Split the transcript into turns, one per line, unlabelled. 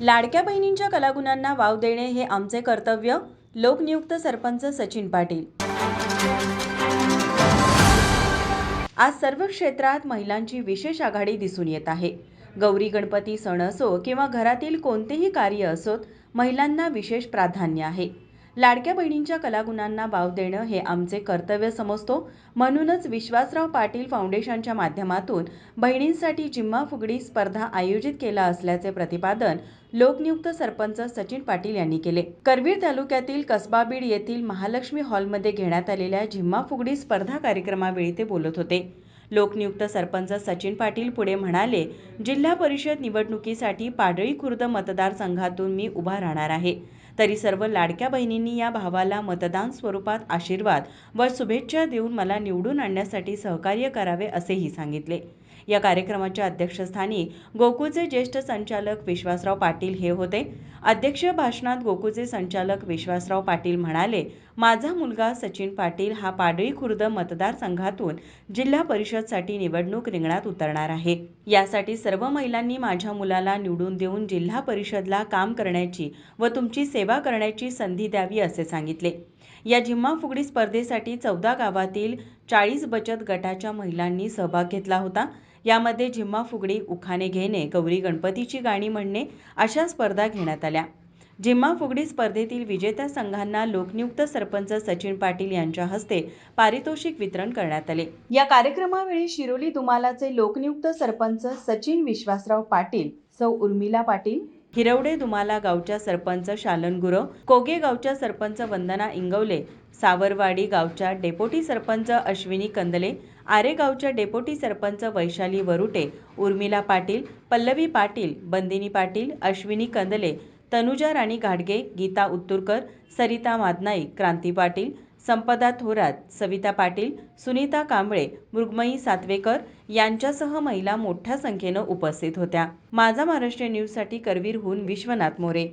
लाडक्या बहिणींच्या कलागुणांना वाव देणे हे आमचे कर्तव्य. लोकनियुक्त सरपंच सचिन पाटील. आज सर्व क्षेत्रात महिलांची विशेष आघाडी दिसून येत आहे. गौरी गणपती सण असो किंवा घरातील कोणतेही कार्य असोत महिलांना विशेष प्राधान्य आहे. लाडक्या बहिणींच्या कलागुणांना वाव देणं हे आमचे कर्तव्य समजतो. म्हणूनच विश्वासराव पाटील फाउंडेशनच्या माध्यमातून बहिणींसाठी जिम्मा फुगडी स्पर्धा आयोजित केला असल्याचे प्रतिपादन लोकनियुक्त सरपंच सचिन पाटील यांनी केले. करवीर तालुक्यातील कसबाबीड येथील महालक्ष्मी हॉलमध्ये घेण्यात आलेल्या झिम्मा फुगडी स्पर्धा कार्यक्रमावेळी ते बोलत होते. लोकनियुक्त सरपंच सचिन पाटील पुढे म्हणाले जिल्हा परिषद निवडणुकीसाठी पाडळी खुर्द मतदारसंघातून मी उभा राहणार आहे. तरी सर्व लाडक्या बहिणींनी या भावाला मतदान स्वरूपात आशीर्वाद व शुभेच्छा देऊन मला निवडून आणण्यासाठी सहकार्य करावे असेही सांगितले. या कार्यक्रमाच्या अध्यक्षस्थानी गोकुळचे ज्येष्ठ संचालक विश्वासराव पाटील हे होते. अध्यक्षीय भाषणात गोकुळचे संचालक विश्वासराव पाटील म्हणाले माझा मुलगा सचिन पाटील हा पाडळी खुर्द मतदारसंघातून जिल्हा परिषदसाठी निवडणूक रिंगणात उतरणार आहे. यासाठी सर्व महिलांनी माझ्या मुलाला निवडून देऊन जिल्हा परिषदला काम करण्याची व तुमची सेवा करण्याची संधी द्यावी असे सांगितले. या जिम्मा फुगडी स्पर्धेसाठी चौदा गावातील चाळीस बचत गटाच्या महिलांनी सहभाग घेतला होता. यामध्ये झिम्मा फुगडी उखाणे घेणे गौरी गणपतीची गाणी म्हणणे अशा स्पर्धा घेण्यात आल्या. झिम्मा फुगडी स्पर्धेतील विजेत्या संघांना लोकनियुक्त सरपंच सचिन पाटील यांच्या हस्ते पारितोषिक वितरण करण्यात आले. या कार्यक्रमावेळी शिरोली दुमालाचे लोकनियुक्त सरपंच सचिन विश्वासराव पाटील सौ उर्मिला पाटील हिरवडे दुमाला गावच्या सरपंच शालन गुरव कोगे गावच्या सरपंच वंदना इंगवले सावरवाडी गावच्या डेपोटी सरपंच अश्विनी कंदले आरेगावच्या डेपोटी सरपंच वैशाली वरुटे उर्मिला पाटील पल्लवी पाटील बंदिनी पाटील अश्विनी कंदले तनुजा राणी घाडगे गीता उत्तुरकर सरिता मादनाई क्रांती पाटील संपदा थोरात सविता पाटील सुनीता कांबळे मृगमयी सातवेकर यांच्यासह महिला मोठ्या संख्येनं उपस्थित होत्या. माझा महाराष्ट्र न्यूजसाठी करवीरहून विश्वनाथ मोरे.